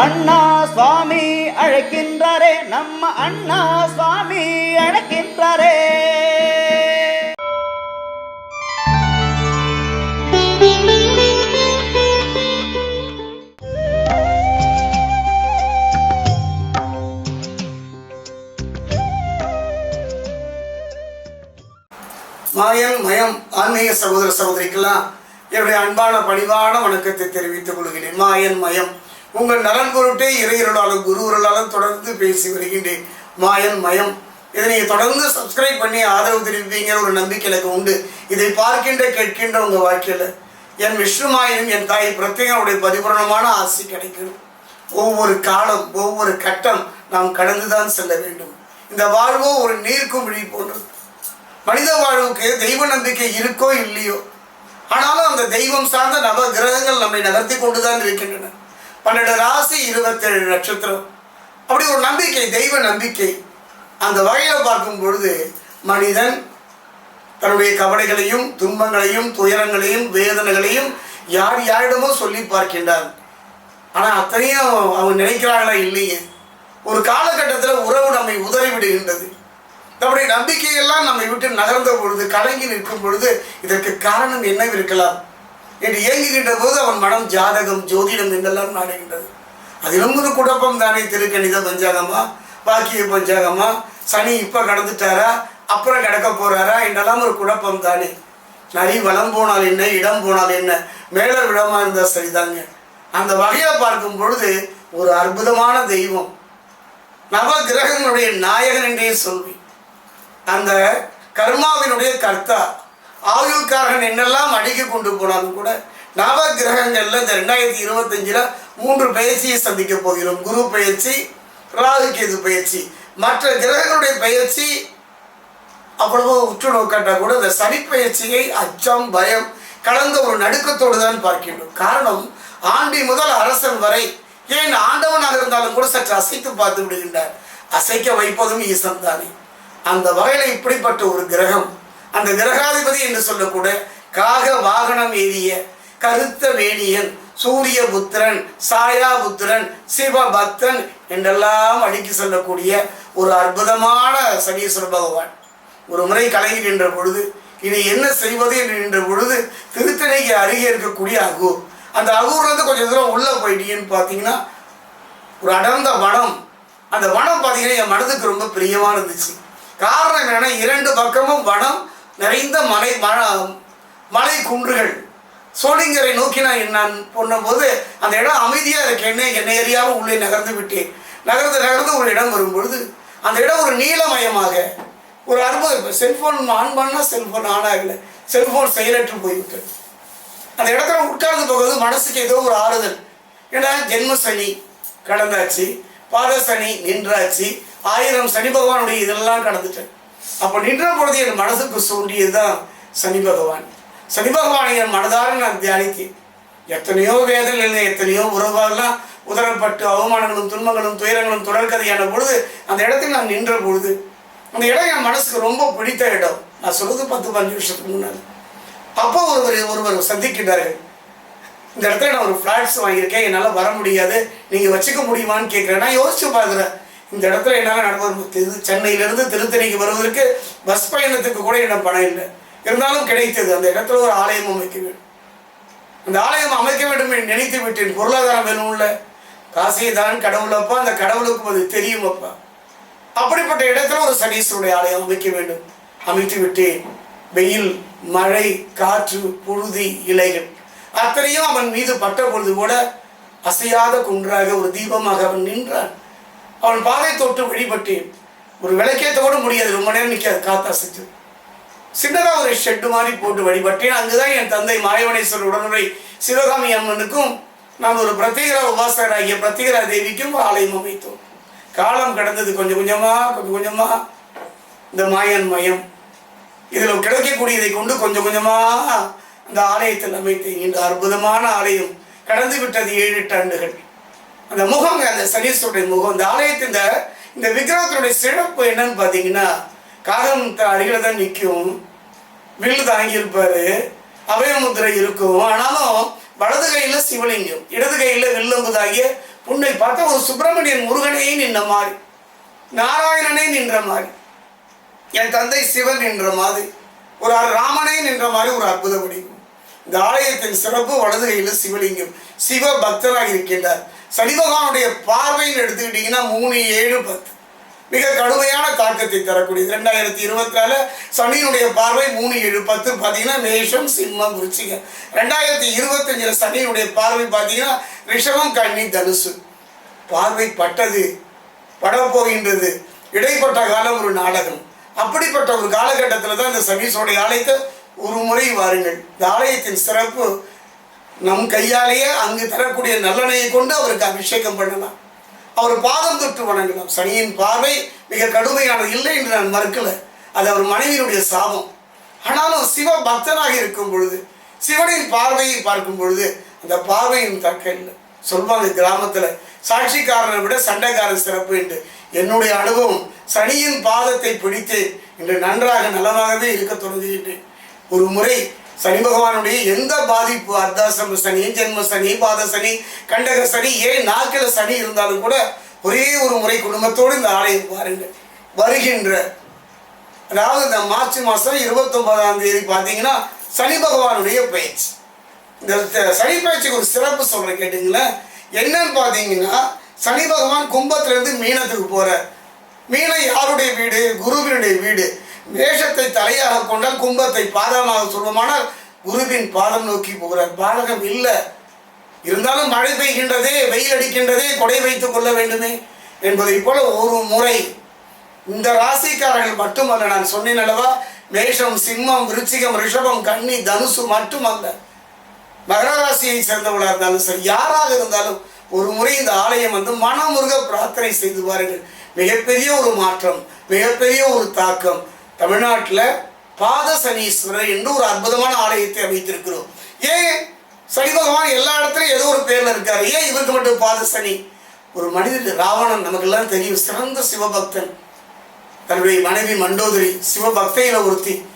அண்ணா சுவாமி அழைக்கின்றாரே நம்ம அண்ணா சுவாமி அழைக்கின்றாரே. மாயம் மயம் ஆன்மீக சகோதர சகோதரிக்கெல்லாம் என்னுடைய அன்பான பணிவான வணக்கத்தை தெரிவித்துக் கொள்கிறேன். மாயன் மயம். உங்கள் நலன் பொருட்டே இறையருளாலும் குருவருளாலும் தொடர்ந்து பேசி வருகின்றேன். மாயன் மயம். இதை நீங்கள் தொடர்ந்து சப்ஸ்கிரைப் பண்ணி ஆதரவு தெரிவிப்பீங்கிற ஒரு நம்பிக்கை எனக்கு உண்டு. இதை பார்க்கின்ற கேட்கின்ற உங்கள் வாழ்க்கையில் என் விஷ்ணுமாயினும் என் தாய் பிரத்யேகனுடைய பரிபூரணமான ஆசை கிடைக்கும். ஒவ்வொரு காலம் ஒவ்வொரு கட்டம் நாம் கடந்துதான் செல்ல வேண்டும். இந்த வாழ்வோ ஒரு நீர்க்கும் விழி போன்றது. மனித வாழ்வுக்கு தெய்வ நம்பிக்கை இருக்கோ இல்லையோ? ஆனாலும் அந்த தெய்வம் சார்ந்த நவ கிரகங்கள் நம்மை நகர்த்தி கொண்டுதான் இருக்கின்றன. பன்னெண்டு ராசி இருபத்தேழு நட்சத்திரம். அப்படி ஒரு நம்பிக்கை தெய்வ நம்பிக்கை. அந்த வகையில் பார்க்கும் பொழுது மனிதன் தன்னுடைய கவலைகளையும் துன்பங்களையும் துயரங்களையும் வேதனைகளையும் யார் யாரிடமோ சொல்லி பார்க்கின்றார் ஆனால் அத்தனையும் அவங்க நினைக்கிறாங்களா இல்லையே? ஒரு காலகட்டத்தில் உறவு நம்மை உதறிவிடுகின்றது. நம்முடைய நம்பிக்கையெல்லாம் நம்மை விட்டு நகர்ந்த பொழுது கலங்கி நிற்கும் பொழுது இதற்கு காரணம் என்ன இருக்கலாம் என்று இயங்குகின்ற போது அவன் மனம் ஜாதகம் ஜோதிடம் என்றெல்லாம் நாடுகின்றது. அதிலும் ஒரு குழப்பம் தானே திருக்கணித பஞ்சாகமா பாக்கிய பஞ்சாகமா சனி இப்போ கடந்துட்டாரா அப்புறம் கிடக்க போறாரா என்றெல்லாம் ஒரு குழப்பம் தானே. நரி வலம் போனால் என்ன இடம் போனால் என்ன மேல விடமா இருந்தால் சரிதாங்க. அந்த வகையில் பார்க்கும் பொழுது ஒரு அற்புதமான தெய்வம். நவ கிரகங்களுடைய நாயகன் என்றே சொல்வி அந்த கர்மாவினுடைய கர்த்தா ஆயுள்காரன் என்னெல்லாம் அடுக்கி கொண்டு போனாலும் கூட நவ கிரகங்களில் இந்த ரெண்டாயிரத்தி இருபத்தஞ்சில் மூன்று பயிற்சியை சந்திக்க போகிறோம். குரு பயிற்சி ராகு கேது பயிற்சி. மற்ற கிரகங்களுடைய பயிற்சி அவ்வளவு உற்று நோக்காட்டா கூட இந்த சனி பயிற்சியை அச்சம் பயம் கலந்த ஒரு நடுக்கத்தோடு தான் பார்க்கின்றோம். காரணம் ஆண்டி முதல் அரசன் வரை ஏன் ஆண்டவனாக இருந்தாலும் கூட சற்று அசைத்து பார்த்து விடுகின்றார். அசைக்க வைப்பதும் ஈசன் தானே. அந்த வகையில் இப்படிப்பட்ட ஒரு கிரகம் அந்த கிரகாதிபதி என்று சொல்லக்கூட காக வாகனம் ஏறிய கருத்த வேணியன் சூரிய புத்திரன் சாயா புத்திரன் சிவபக்தன் என்றெல்லாம் அடுக்கி சொல்லக்கூடிய ஒரு அற்புதமான சனீஸ்வர பகவான். ஒரு முறை கலங்கி நின்ற பொழுது இனி என்ன செய்வது என்று நின்ற பொழுது திருத்தணிக்கு அருகே இருக்கக்கூடிய அகூர் அந்த அகூர்லேருந்து கொஞ்சம் தூரம் உள்ளே போயிட்டீங்கன்னு பார்த்தீங்கன்னா ஒரு அடர்ந்த வனம். அந்த வனம் பார்த்தீங்கன்னா என் மனதுக்கு ரொம்ப பிரியமாக இருந்துச்சு காரணம் என்னென்னா இரண்டு பக்கமும் வனம் நிறைந்த மலை மல மலை குன்றுகள். சோளிங்கரை நோக்கி நான் நான் போனபோது அந்த இடம் அமைதியாக இருக்கேன்னு என்ன என்னை உள்ளே நகர்ந்து விட்டேன். நகர்ந்து நகர்ந்து ஒரு இடம் வரும்பொழுது அந்த இடம் ஒரு நீலமயமாக. ஒரு அற்புதம் இப்போ செல்ஃபோன் ஆன் பண்ணால் செல்ஃபோன் ஆன் ஆகலை. செல்ஃபோன் செயலற்று போய்விட்டது. அந்த இடத்துல உட்கார்ந்து போகிறது மனசுக்கு ஏதோ ஒரு ஆறுதல். ஏன்னா ஜென்ம சனி கடந்தாச்சு பாத சனி நின்றாச்சு ஆயிரம் சனி பகவானுடைய இதெல்லாம் கடந்துட்டேன். அப்போ நின்ற பொழுது என் மனசுக்கு சூண்டியது தான் சனி பகவான். சனி பகவானை என் மனதார நான் தியானித்தேன். எத்தனையோ வேதனைகள் எத்தனையோ உறவாகலாம் உதரப்பட்டு அவமானங்களும் துன்பங்களும் துயரங்களும் தொடர்கதையான பொழுது அந்த இடத்தில் நான் நின்ற பொழுது அந்த இடம் என் மனசுக்கு ரொம்ப பிடித்த இடம். நான் சொல்றது பத்து பதினஞ்சு வருஷத்துக்கு முன்னாடி. அப்போ ஒருவர் ஒருவர் சந்திக்கின்றார்கள். இந்த இடத்துல நான் ஒரு ஃப்ளாட்ஸ் வாங்கியிருக்கேன் என்னால் வர முடியாது. நீங்கள் வச்சுக்க முடியுமான்னு கேட்குறேன். நான் யோசிச்சு பார்க்குறேன். இந்த இடத்துல என்னால் நடந்து திரு சென்னையிலேருந்து திருத்தணிக்கு வருவதற்கு பஸ் பயணத்துக்கு கூட என்ன பணம் இல்லை. இருந்தாலும் கிடைத்தது. அந்த இடத்துல ஒரு ஆலயம் அமைக்க வேண்டும். அந்த ஆலயம் அமைக்க வேண்டும் என்று நினைத்து விட்டேன். பொருளாதாரம் வேணும்ல காசை தான் கடவுள் அப்பா. அந்த கடவுளுக்கு அது தெரியும் அப்பா. அப்படிப்பட்ட இடத்துல ஒரு சனீஸ்வருடைய ஆலயம் அமைக்க வேண்டும். அமைத்து விட்டேன். வெயில் மழை காற்று புழுதி இலைகள். அத்தனையும் அவன் மீது பட்ட பொழுது கூட அசையாத குன்றாக ஒரு தீபமாக அவன் நின்றான். அவன் பாதை தொட்டு வழிபட்டேன் ஒரு விளக்கேற்ற முடியாது. ரொம்ப நேரம் நிற்காது காத்தா அசைச்சு சின்னதாக ஒரு ஷெட்டு மாதிரி போட்டு வழிபட்டேன் அங்குதான் என் தந்தை மாயவனேஸ்வரர் உடனுரை சிவகாமி அம்மனுக்கும் நான் ஒரு பிரத்யேகரா உபாசகராகிய பிரத்யேகரா தேவிக்கும் ஆலயம் அமைத்தோம். காலம் கடந்தது. கொஞ்சம் கொஞ்சமாக கொஞ்சம் கொஞ்சமாக இந்த மாயன் மயம். இதில் கிடைக்கக்கூடியதை கொண்டு கொஞ்சம் கொஞ்சமாக அந்த ஆலயத்தில் அமைத்தேன் இந்த அற்புதமான ஆலயம் கடந்து விட்டது. ஏழு எட்டு ஆண்டுகள். அந்த முகம் அந்த சனீஸ்வருடைய முகம் இந்த ஆலயத்தின் இந்த இந்த விக்கிரகத்தினுடைய சிறப்பு என்னன்னு பார்த்தீங்கன்னா காகம் அருகில் தான் நிற்கும். வில்லு தாங்கியிருப்பார் அபயமுத்திரை இருக்கும். ஆனாலும் வலது கையில் சிவலிங்கம் இடது கையில் வில்லம்பு தாங்கிய உன்னை பார்த்தா ஒரு சுப்பிரமணியன் முருகனையே நின்ற மாதிரி. நாராயணனே நின்ற மாதிரி. என் தந்தை சிவன் நின்ற மாதிரி. ஒரு ராமனே நின்ற மாதிரி ஒரு அற்புத வடிவம். இந்த ஆலயத்தின் சிறப்பு வலது கையில் சிவலிங்கம். சிவ பக்தராக இருக்கின்றார். சனி பகவானுடைய பார்வைன்னு எடுத்துக்கிட்டிங்கன்னா மூணு ஏழு பத்து. மிக கடுமையான தாக்கத்தை தரக்கூடியது. ரெண்டாயிரத்தி இருபத்தி நாலு சனியினுடைய பார்வை மூணு ஏழு பத்து. பார்த்தீங்கன்னா மேஷம் சிம்மம் குறிச்சிங்க ரெண்டாயிரத்தி இருபத்தஞ்சில் சனியினுடைய பார்வை பார்த்தீங்கன்னா ரிஷபம் கன்னி தனுசு. பார்வை பட்டது படப்போகின்றது. இடைப்பட்ட காலம் ஒரு நாடகம். அப்படிப்பட்ட ஒரு காலகட்டத்தில் தான் இந்த சனீஸ்வருடைய ஆலயத்தை ஒரு முறை வாருங்கள். இந்த ஆலயத்தின் சிறப்பு நம் கையாலேயே அங்கு தரக்கூடிய நல்லெண்ணெயை கொண்டு அவருக்கு அபிஷேகம் பண்ணலாம். அவர் பாதம் தொற்று வணங்கலாம். சனியின் பார்வை மிக கடுமையானது இல்லை என்று நான் மறுக்கல. அது அவர் மனைவியினுடைய சாபம். ஆனாலும் சிவ பக்தனாக இருக்கும் பொழுது சிவனின் பார்வையை பார்க்கும் பொழுது அந்த பார்வையின் தக்க இல்லை. சொல்வாங்க கிராமத்தில் சாட்சிக்காரனை விட சண்டைக்காரன் சிறப்பு என்று என்னுடைய அனுபவம் சனியின் பாதத்தை பிடித்து இன்று நன்றாக நலமாகவே இருக்க தொடங்குகின்றேன். ஒரு முறை சனி பகவானுடைய எந்த பாதிப்பு அர்த்தாசிரம சனி ஜென்ம சனி பாத சனி கண்டக சனி ஏன் நாக்கில சனி இருந்தாலும் கூட ஒரே ஒரு முறை குடும்பத்தோடு இந்த ஆலயம் பாருங்கள். வருகின்ற அதாவது இந்த மார்ச் மாதம் இருபத்தொன்பதாம் தேதி பார்த்தீங்கன்னா சனி பகவானுடைய பயிற்சி இந்த சனி பயிற்சிக்கு ஒரு சிறப்பு சொல்கிறேன் கேட்டுங்களேன். என்னன்னு பார்த்தீங்கன்னா சனி பகவான் கும்பத்திலிருந்து மீனத்துக்கு போகிறார் மீனம் யாருடைய வீடு? குருவினுடைய வீடு. மேஷத்தை தலையாக கொண்டால் கும்பத்தை பாதமாக சொல்வோமானால் குருவின் பாதம் நோக்கி போகிறார். பாதகம் இல்லை. இருந்தாலும் மழை பெய்கின்றதே வெயில் அடிக்கின்றதே கொடை வைத்துக் கொள்ள வேண்டுமே என்பதை போல ஒரு முறை இந்த ராசிக்காரர்கள் மட்டுமல்ல நான் சொன்னேன் அல்லவா மேஷம் சிம்மம் விருச்சிகம் ரிஷபம் கன்னி தனுசு மட்டுமல்ல. மகர ராசியை சேர்ந்தவளாக இருந்தாலும் சரி யாராக இருந்தாலும் ஒரு முறை இந்த ஆலயம் வந்து மனமுருக பிரார்த்தனை செய்து பாருங்கள். மிகப்பெரிய ஒரு மாற்றம் மிகப்பெரிய ஒரு தாக்கம் தமிழ்நாட்டில் பாத சனீஸ்வரர் என்று ஒரு அற்புதமான ஆலயத்தை அமைத்திருக்கிறோம். ஏன்? சனி பகவான் எல்லா இடத்துலையும் ஏதோ ஒரு பேரில் இருக்காரு. ஏன் இவருக்கு மட்டும் பாத சனி ஒரு மனிதன் ராவணன் நமக்கெல்லாம் தெரியும் சிறந்த சிவபக்தன். தன்னுடைய மனைவி மண்டோதரி சிவபக்தையில ஒருத்தி.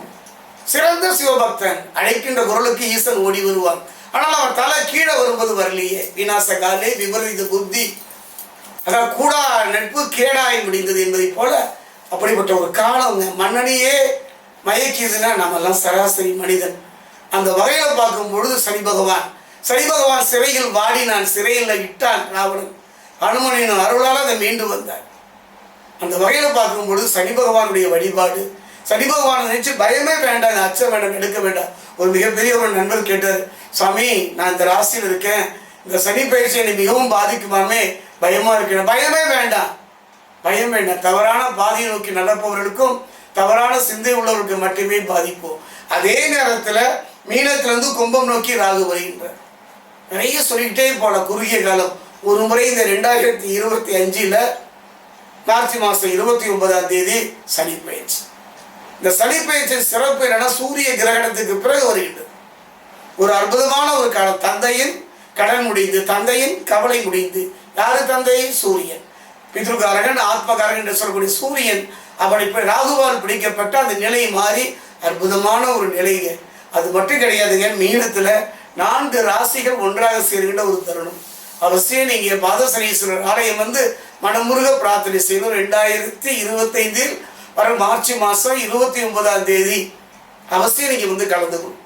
சிறந்த சிவபக்தன். அழைக்கின்ற குரலுக்கு ஈசன் ஓடி வருவான். ஆனால் அவன் தலை கீழே வரும்போது வரலையே. விநாச காலே விபரீத புத்தி. அதான் கூடா நட்பு கேடாய் முடிந்தது என்பதை போல அப்படிப்பட்ட ஒரு காலம் மன்னனையே மயக்கியதுன்னா நம்மெல்லாம் சராசரி மனிதன். அந்த வகையில் பார்க்கும் பொழுது சனி பகவான் சனி பகவான் சிறையில் வாடி நான் சிறையில் இட்டான் ராவணன். அனுமனின் அருளால் அதை மீண்டு வந்தார் அந்த வகையில் பார்க்கும் பொழுது சனி பகவானுடைய வழிபாடு சனி பகவானை நினச்சி பயமே வேண்டாம் அச்சம் வேண்டாம் எடுக்க வேண்டாம். ஒரு மிகப்பெரிய ஒரு நண்பர் கேட்டார் சாமி நான் இந்த ராசியில் இருக்கேன். இந்த சனி பயிற்சி என்னை மிகவும் பாதிக்குமாமே பயமாக இருக்கேன். பயமே வேண்டாம். பயம் என்ன? தவறான பாதையை நோக்கி நடப்பவர்களுக்கும் தவறான சிந்தை உள்ளவர்களுக்கு மட்டுமே பாதிப்போம் அதே நேரத்தில் மீனத்திலிருந்து கும்பம் நோக்கி ராகு வருகின்றார். நிறைய சொல்லிக்கிட்டே போல குறுகிய காலம். ஒரு முறை இந்த ரெண்டாயிரத்தி இருபத்தி அஞ்சில் மார்ச் மாதம் இருபத்தி ஒன்பதாம் தேதி சனி பயிற்சி. இந்த சனி பயிற்சியின் சிறப்பு என்னன்னா சூரிய கிரகணத்துக்கு பிறகு வருகின்றது. ஒரு அற்புதமான ஒரு காலம். தந்தையின் கடன் முடிந்து தந்தையின் கவலை முடிந்து யாரு தந்தை? சூரியன். பித்ருகாரகன் ஆத்மகாரகன் என்று சொல்லக்கூடிய சூரியன் அவனை போய் ராகுவால் பிடிக்கப்பட்ட அந்த நிலை மாறி அற்புதமான ஒரு நிலைங்க அது மட்டும் கிடையாதுங்க மீனத்தில் நான்கு ராசிகள் ஒன்றாக சேர்கின்ற ஒரு தருணம். அவசியம் நீங்கள் பாதசனீஸ்வரர் ஆலயம் வந்து மனமுருக பிரார்த்தனை செய்யணும். ரெண்டாயிரத்தி இருபத்தைந்தில் வர மார்ச் மாதம் இருபத்தி ஒன்பதாம் தேதி அவசியம் நீங்கள் வந்து கலந்துக்கணும்.